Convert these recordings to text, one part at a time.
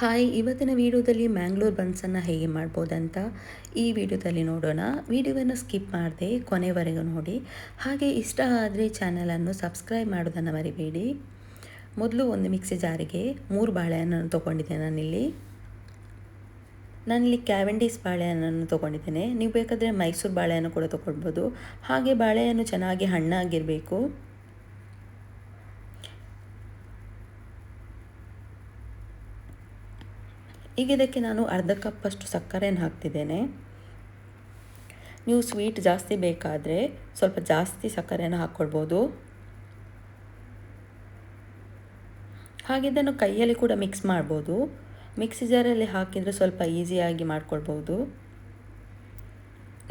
Hi, ಇವತ್ತಿನ ವಿಡಿಯೋದಲ್ಲಿ ಮ್ಯಾಂಗ್ಳೂರ್ ಬನ್ಸನ್ನು ಹೇಗೆ ಮಾಡ್ಬೋದಂತ ಈ ವಿಡಿಯೋದಲ್ಲಿ ನೋಡೋಣ. ವಿಡಿಯೋವನ್ನು ಸ್ಕಿಪ್ ಮಾಡಿದೆ ಕೊನೆವರೆಗೂ ನೋಡಿ. ಹಾಗೆ ಇಷ್ಟ ಆದರೆ ಚಾನಲನ್ನು ಸಬ್ಸ್ಕ್ರೈಬ್ ಮಾಡೋದನ್ನು ಮರಿಬೇಡಿ. ಮೊದಲು ಒಂದು ಮಿಕ್ಸಿ ಜಾರಿಗೆ ಮೂರು ಬಾಳೆಹಣ್ಣನ್ನು ತೊಗೊಂಡಿದ್ದೆ ನಾನಿಲ್ಲಿ. ನಾನಿಲ್ಲಿ ಕ್ಯಾವೆಂಡೀಸ್ ಬಾಳೆಹಣ್ಣನ್ನು ತೊಗೊಂಡಿದ್ದೇನೆ. ನೀವು ಬೇಕಾದರೆ ಮೈಸೂರು ಬಾಳೆಹಣ್ಣು ಕೂಡ ತೊಗೊಳ್ಬೋದು. ಹಾಗೆ ಬಾಳೆಹಣ್ಣು ಚೆನ್ನಾಗಿ ಹಣ್ಣಾಗಿರಬೇಕು. ಈಗ ಇದಕ್ಕೆ ನಾನು ಅರ್ಧ ಕಪ್ಪಷ್ಟು ಸಕ್ಕರೆಯನ್ನು ಹಾಕ್ತಿದ್ದೇನೆ. ನೀವು ಸ್ವೀಟ್ ಜಾಸ್ತಿ ಬೇಕಾದರೆ ಸ್ವಲ್ಪ ಜಾಸ್ತಿ ಸಕ್ಕರೆಯನ್ನು ಹಾಕ್ಕೊಳ್ಬೋದು. ಹಾಗಿದ್ದನ್ನು ಕೈಯಲ್ಲಿ ಕೂಡ ಮಿಕ್ಸ್ ಮಾಡ್ಬೋದು. ಮಿಕ್ಸಿ ಜಾರಲ್ಲಿ ಹಾಕಿದರೆ ಸ್ವಲ್ಪ ಈಸಿಯಾಗಿ ಮಾಡ್ಕೊಳ್ಬೋದು.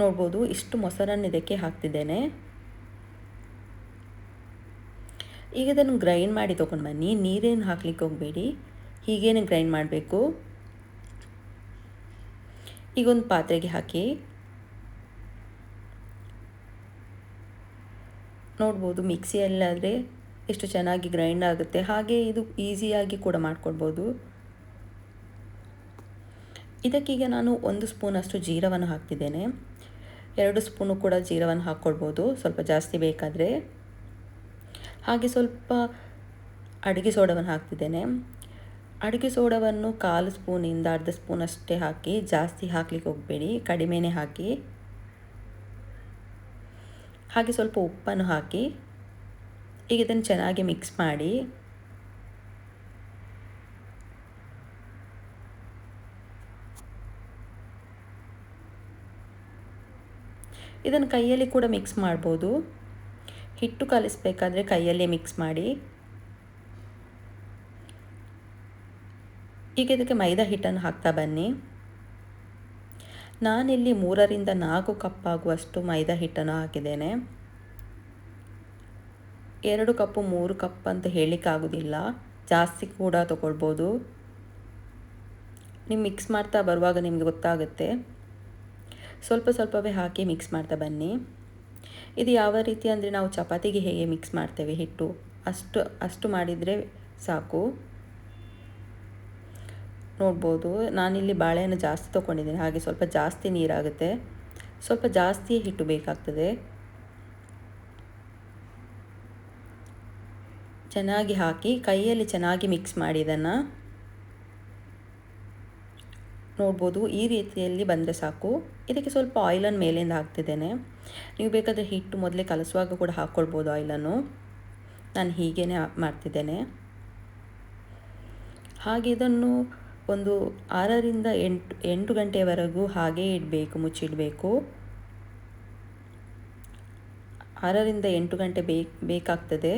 ನೋಡ್ಬೋದು, ಇಷ್ಟು ಮೊಸರನ್ನು ಇದಕ್ಕೆ ಹಾಕ್ತಿದ್ದೇನೆ. ಈಗ ಇದನ್ನು ಗ್ರೈಂಡ್ ಮಾಡಿ ತೊಗೊಂಡು ಬನ್ನಿ. ನೀರೇನು ಹಾಕ್ಲಿಕ್ಕೆ ಹೋಗಬೇಡಿ. ಹೀಗೇನೆ ಗ್ರೈಂಡ್ ಮಾಡಬೇಕು. ಈಗ ಒಂದು ಪಾತ್ರೆಗೆ ಹಾಕಿ ನೋಡ್ಬೋದು ಮಿಕ್ಸಿಯಲ್ಲಾದರೆ ಎಷ್ಟು ಚೆನ್ನಾಗಿ ಗ್ರೈಂಡ್ ಆಗುತ್ತೆ. ಹಾಗೆ ಇದು ಈಸಿಯಾಗಿ ಕೂಡ ಮಾಡ್ಕೊಡ್ಬೋದು. ಇದಕ್ಕೀಗ ನಾನು ಒಂದು ಸ್ಪೂನಷ್ಟು ಜೀರವನ್ನು ಹಾಕ್ತಿದ್ದೇನೆ. ಎರಡು ಸ್ಪೂನು ಕೂಡ ಜೀರವನ್ನು ಹಾಕ್ಕೊಳ್ಬೋದು ಸ್ವಲ್ಪ ಜಾಸ್ತಿ ಬೇಕಾದರೆ. ಹಾಗೆ ಸ್ವಲ್ಪ ಅಡುಗೆ ಸೋಡವನ್ನು ಹಾಕ್ತಿದ್ದೇನೆ. ಅಡುಗೆ ಸೋಡವನ್ನು ಕಾಲು ಸ್ಪೂನಿಂದ ಅರ್ಧ ಸ್ಪೂನ್ ಅಷ್ಟೇ ಹಾಕಿ, ಜಾಸ್ತಿ ಹಾಕ್ಲಿಕ್ಕೆ ಹೋಗಬೇಡಿ, ಕಡಿಮೆನೇ ಹಾಕಿ. ಹಾಗೆ ಸ್ವಲ್ಪ ಉಪ್ಪನ್ನು ಹಾಕಿ, ಈಗ ಇದನ್ನು ಚೆನ್ನಾಗಿ ಮಿಕ್ಸ್ ಮಾಡಿ. ಇದನ್ನು ಕೈಯಲ್ಲಿ ಕೂಡ ಮಿಕ್ಸ್ ಮಾಡ್ಬೋದು. ಹಿಟ್ಟು ಕಲಿಸ್ಬೇಕಾದ್ರೆ ಕೈಯಲ್ಲೇ ಮಿಕ್ಸ್ ಮಾಡಿ. ಈಗ ಇದಕ್ಕೆ ಮೈದಾ ಹಿಟ್ಟನ್ನು ಹಾಕ್ತಾ ಬನ್ನಿ. ನಾನಿಲ್ಲಿ ಮೂರರಿಂದ ನಾಲ್ಕು ಕಪ್ ಆಗುವಷ್ಟು ಮೈದಾ ಹಿಟ್ಟನ್ನು ಹಾಕಿದ್ದೇನೆ. ಎರಡು ಕಪ್ಪು, ಮೂರು ಕಪ್ ಅಂತ ಹೇಳಲಿಕ್ಕಾಗೋದಿಲ್ಲ ಜಾಸ್ತಿ ಕೂಡ ತಗೊಳ್ಬೋದು. ನೀವು ಮಿಕ್ಸ್ ಮಾಡ್ತಾ ಬರುವಾಗ ನಿಮಗೆ ಗೊತ್ತಾಗುತ್ತೆ. ಸ್ವಲ್ಪ ಸ್ವಲ್ಪವೇ ಹಾಕಿ ಮಿಕ್ಸ್ ಮಾಡ್ತಾ ಬನ್ನಿ. ಇದು ಯಾವ ರೀತಿ ಅಂದರೆ ನಾವು ಚಪಾತಿಗೆ ಹೇಗೆ ಮಿಕ್ಸ್ ಮಾಡ್ತೇವೆ ಹಿಟ್ಟು? ಅಷ್ಟು ಅಷ್ಟು ಮಾಡಿದರೆ ಸಾಕು. ನೋಡ್ಬೋದು. ನಾನಿಲ್ಲಿ ಬಾಳೆಹಣ್ಣು ಜಾಸ್ತಿ ತೊಗೊಂಡಿದ್ದೀನಿ. ಹಾಗೆ ಸ್ವಲ್ಪ ಜಾಸ್ತಿ ನೀರಾಗುತ್ತೆ. ಸ್ವಲ್ಪ ಜಾಸ್ತಿ ಹಿಟ್ಟು ಬೇಕಾಗ್ತದೆ. ಚೆನ್ನಾಗಿ ಹಾಕಿ, ಕೈಯಲ್ಲಿ ಚೆನ್ನಾಗಿ ಮಿಕ್ಸ್ ಮಾಡಿ ಇದನ್ನು. ನೋಡ್ಬೋದು, ಈ ರೀತಿಯಲ್ಲಿ ಬಂದರೆ ಸಾಕು. ಇದಕ್ಕೆ ಸ್ವಲ್ಪ ಆಯಿಲನ್ನು ಮೇಲಿಂದ ಹಾಕ್ತಿದ್ದೇನೆ. ನೀವು ಬೇಕಾದರೆ ಹಿಟ್ಟು ಮೊದಲೇ ಕಲಸುವಾಗ ಕೂಡ ಹಾಕ್ಕೊಳ್ಬೋದು ಆಯಿಲನ್ನು ನಾನು ಹೀಗೇ ಮಾಡ್ತಿದ್ದೇನೆ. ಹಾಗೆ ಇದನ್ನು ಒಂದು ಆರರಿಂದ ಎಂಟು ಎಂಟು ಗಂಟೆವರೆಗೂ ಹಾಗೇ ಇಡಬೇಕು, ಮುಚ್ಚಿಡಬೇಕು. ಆರರಿಂದ ಎಂಟು ಗಂಟೆ ಬೇಕು ಬೇಕಾಗ್ತದೆ.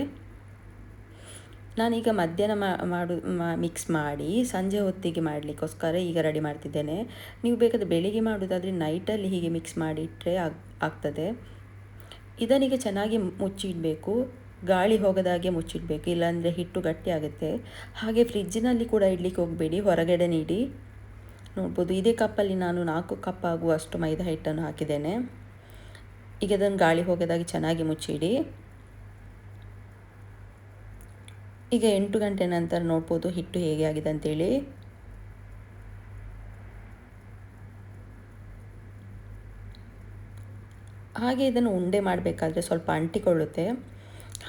ನಾನೀಗ ಮಧ್ಯಾಹ್ನ ಮಾಡು ಮಿಕ್ಸ್ ಮಾಡಿ ಸಂಜೆ ಹೊತ್ತಿಗೆ ಮಾಡಲಿಕ್ಕೋಸ್ಕರ ಈಗ ರೆಡಿ ಮಾಡ್ತಿದ್ದೇನೆ. ನೀವು ಬೇಕಾದರೆ ಬೆಳಿಗ್ಗೆ ಮಾಡೋದಾದರೆ ನೈಟಲ್ಲಿ ಹೀಗೆ ಮಿಕ್ಸ್ ಮಾಡಿ ಇಟ್ಟರೆ ಆಗ್, ಆಗ್ತದೆ. ಇದನ್ನೀಗ ಚೆನ್ನಾಗಿ ಮುಚ್ಚಿಡಬೇಕು. ಗಾಳಿ ಹೋಗದಾಗೆ ಮುಚ್ಚಿಡಬೇಕು, ಇಲ್ಲಾಂದರೆ ಹಿಟ್ಟು ಗಟ್ಟಿ ಆಗುತ್ತೆ. ಹಾಗೆ ಫ್ರಿಜ್ಜಿನಲ್ಲಿ ಕೂಡ ಇಡ್ಲಿಕ್ಕೆ ಹೋಗಬೇಡಿ, ಹೊರಗಡೆ ನೀಡಿ. ನೋಡ್ಬೋದು, ಇದೇ ಕಪ್ಪಲ್ಲಿ ನಾನು ನಾಲ್ಕು ಕಪ್ ಆಗುವಷ್ಟು ಮೈದಾ ಹಿಟ್ಟನ್ನು ಹಾಕಿದ್ದೇನೆ. ಈಗ ಅದನ್ನು ಗಾಳಿ ಹೋಗದಾಗೆ ಚೆನ್ನಾಗಿ ಮುಚ್ಚಿಡಿ. ಈಗ ಎಂಟು ಗಂಟೆ ನಂತರ ನೋಡ್ಬೋದು ಹಿಟ್ಟು ಹೇಗೆ ಆಗಿದೆ ಅಂತೇಳಿ. ಹಾಗೆ ಇದನ್ನು ಉಂಡೆ ಮಾಡಬೇಕಾದ್ರೆ ಸ್ವಲ್ಪ ಅಂಟಿಕೊಳ್ಳುತ್ತೆ.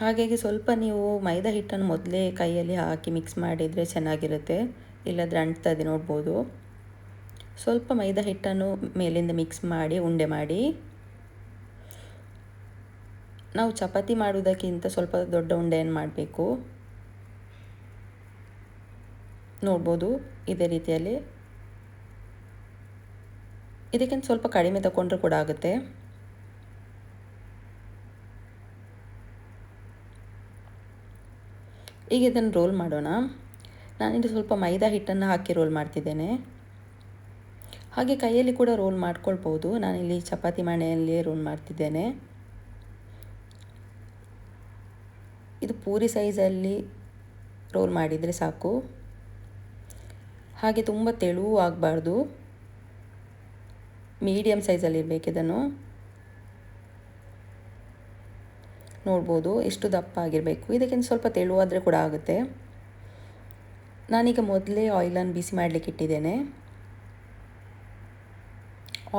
ಹಾಗಾಗಿ ಸ್ವಲ್ಪ ನೀವು ಮೈದಾ ಹಿಟ್ಟನ್ನು ಮೊದಲೇ ಕೈಯಲ್ಲಿ ಹಾಕಿ ಮಿಕ್ಸ್ ಮಾಡಿದರೆ ಚೆನ್ನಾಗಿರುತ್ತೆ. ಇಲ್ಲದ್ರೆ ಅಂಟ್ತದೆ ನೋಡ್ಬೋದು. ಸ್ವಲ್ಪ ಮೈದಾ ಹಿಟ್ಟನ್ನು ಮೇಲಿಂದ ಮಿಕ್ಸ್ ಮಾಡಿ, ಉಂಡೆ ಮಾಡಿ. ನಾವು ಚಪಾತಿ ಮಾಡುವುದಕ್ಕಿಂತ ಸ್ವಲ್ಪ ದೊಡ್ಡ ಉಂಡೆಯನ್ನು ಮಾಡಬೇಕು? ನೋಡ್ಬೋದು, ಇದೇ ರೀತಿಯಲ್ಲಿ. ಇದಕ್ಕಿಂತ ಸ್ವಲ್ಪ ಕಡಿಮೆ ತಗೊಂಡ್ರೆ ಕೂಡ ಆಗುತ್ತೆ. ಈಗ ಇದನ್ನು ರೋಲ್ ಮಾಡೋಣ. ನಾನಿಲ್ಲಿ ಸ್ವಲ್ಪ ಮೈದಾ ಹಿಟ್ಟನ್ನು ಹಾಕಿ ರೋಲ್ ಮಾಡ್ತಿದ್ದೇನೆ. ಹಾಗೆ ಕೈಯಲ್ಲಿ ಕೂಡ ರೋಲ್ ಮಾಡ್ಕೊಳ್ಬೋದು ನಾನಿಲ್ಲಿ ಚಪಾತಿ ಮಣೆಯಲ್ಲಿ ರೋಲ್ ಮಾಡ್ತಿದ್ದೇನೆ. ಇದು ಪೂರಿ ಸೈಜಲ್ಲಿ ರೋಲ್ ಮಾಡಿದರೆ ಸಾಕು. ಹಾಗೆ ತುಂಬ ತೆಳುವೂ ಆಗಬಾರ್ದು ಮೀಡಿಯಮ್ ಸೈಜಲ್ಲಿ ಇರಬೇಕು ಇದನ್ನು. ನೋಡ್ಬೋದು, ಎಷ್ಟು ದಪ್ಪ ಆಗಿರಬೇಕು ಇದಕ್ಕಿಂತ ಸ್ವಲ್ಪ ತೆಳುವಾದರೆ ಕೂಡ ಆಗುತ್ತೆ. ನಾನೀಗ ಮೊದಲೇ ಆಯಿಲನ್ನು ಬಿಸಿ ಮಾಡಲಿಕ್ಕೆ ಇಟ್ಟಿದ್ದೇನೆ.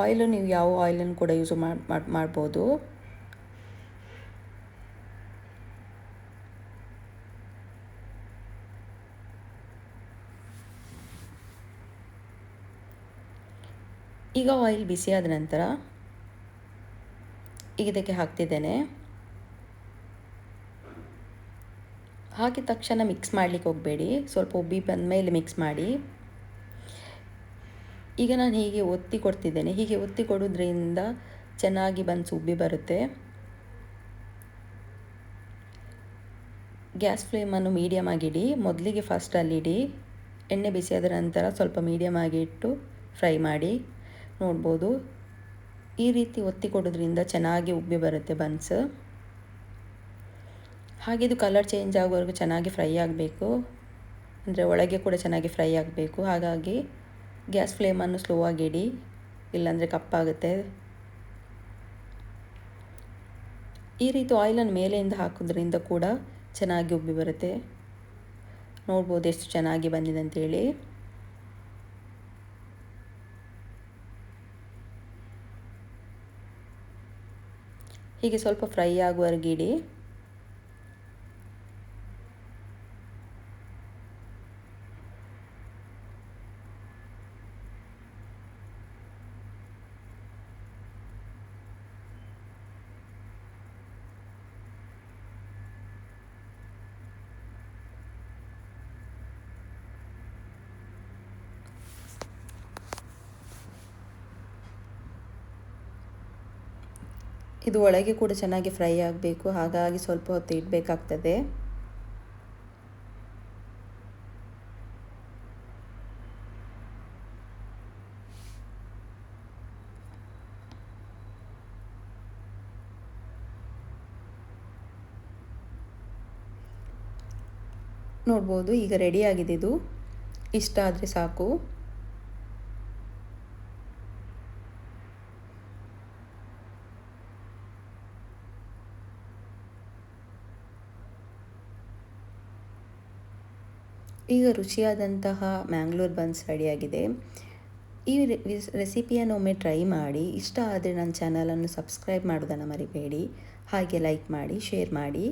ಆಯಿಲು ನೀವು ಯಾವ ಆಯಿಲನ್ನು ಕೂಡ ಯೂಸ್ ಮಾಡಿ ಮಾಡ್ಬೋದು. ಈಗ ಆಯಿಲ್ ಬಿಸಿಯಾದ ನಂತರ, ಈಗ ಇದಕ್ಕೆ ಹಾಕ್ತಿದ್ದೇನೆ. ಹಾಕಿದ ತಕ್ಷಣ ಮಿಕ್ಸ್ ಮಾಡಲಿಕ್ಕೆ ಹೋಗಬೇಡಿ. ಸ್ವಲ್ಪ ಉಬ್ಬಿ ಬಂದ ಮೇಲೆ ಮಿಕ್ಸ್ ಮಾಡಿ. ಈಗ ನಾನು ಹೀಗೆ ಒತ್ತಿ ಕೊಡ್ತಿದ್ದೇನೆ. ಹೀಗೆ ಒತ್ತಿ ಕೊಡೋದ್ರಿಂದ ಚೆನ್ನಾಗಿ ಬನ್ಸ್ ಉಬ್ಬಿ ಬರುತ್ತೆ. ಗ್ಯಾಸ್ ಫ್ಲೇಮನ್ನು ಮೀಡಿಯಮ್ ಆಗಿಡಿ ಮೊದಲಿಗೆ ಫಸ್ಟಲ್ಲಿಡಿ ಎಣ್ಣೆ ಬಿಸಿಯಾದ ನಂತರ ಸ್ವಲ್ಪ ಮೀಡಿಯಮ್ ಆಗಿ ಇಟ್ಟು ಫ್ರೈ ಮಾಡಿ. ನೋಡ್ಬೋದು. ಈ ರೀತಿ ಒತ್ತಿ ಕೊಡೋದ್ರಿಂದ ಚೆನ್ನಾಗಿ ಉಬ್ಬಿ ಬರುತ್ತೆ ಬನ್ಸ್ ಹಾಗೆ ಇದು ಕಲರ್ ಚೇಂಜ್ ಆಗೋವರೆಗೂ ಚೆನ್ನಾಗಿ ಫ್ರೈ ಆಗಬೇಕು. ಅಂದರೆ ಒಳಗೆ ಕೂಡ ಚೆನ್ನಾಗಿ ಫ್ರೈ ಆಗಬೇಕು. ಹಾಗಾಗಿ ಗ್ಯಾಸ್ ಫ್ಲೇಮನ್ನು ಸ್ಲೋ ಆಗಿಡಿ ಇಲ್ಲಾಂದರೆ ಕಪ್ಪಾಗುತ್ತೆ ಈ ರೀತಿ ಆಯಿಲನ್ನು ಮೇಲೆಯಿಂದ ಹಾಕೋದ್ರಿಂದ ಕೂಡ ಚೆನ್ನಾಗಿ ಉಬ್ಬಿ ಬರುತ್ತೆ. ನೋಡ್ಬೋದು ಎಷ್ಟು ಚೆನ್ನಾಗಿ ಬಂದಿದೆ ಅಂತೇಳಿ. ಹೀಗೆ ಸ್ವಲ್ಪ ಫ್ರೈ ಆಗುವವರೆಗೆ ಇಡಿ. ಇದು ಒಳಗೆ ಕೂಡ ಚೆನ್ನಾಗಿ ಫ್ರೈ ಆಗಬೇಕು. ಹಾಗಾಗಿ ಸ್ವಲ್ಪ ಹೊತ್ತು ಇಡಬೇಕಾಗ್ತದೆ. ನೋಡ್ಬೋದು, ಈಗ ರೆಡಿ ಆಗಿದೆ ಇದು ಇಷ್ಟ ಆದರೆ ಸಾಕು. ಈಗ ರುಚಿಯಾದಂತಹ ಮ್ಯಾಂಗ್ಳೂರ್ ಬನ್ಸ್ ರೆಡಿಯಾಗಿದೆ. ಈ ರೆಸಿಪಿಯನ್ನು ಒಮ್ಮೆ ಟ್ರೈ ಮಾಡಿ. ಇಷ್ಟ ಆದರೆ ನನ್ನ ಚಾನಲನ್ನು ಸಬ್ಸ್ಕ್ರೈಬ್ ಮಾಡೋದನ್ನು ಮರಿಬೇಡಿ. ಹಾಗೆ ಲೈಕ್ ಮಾಡಿ, ಶೇರ್ ಮಾಡಿ.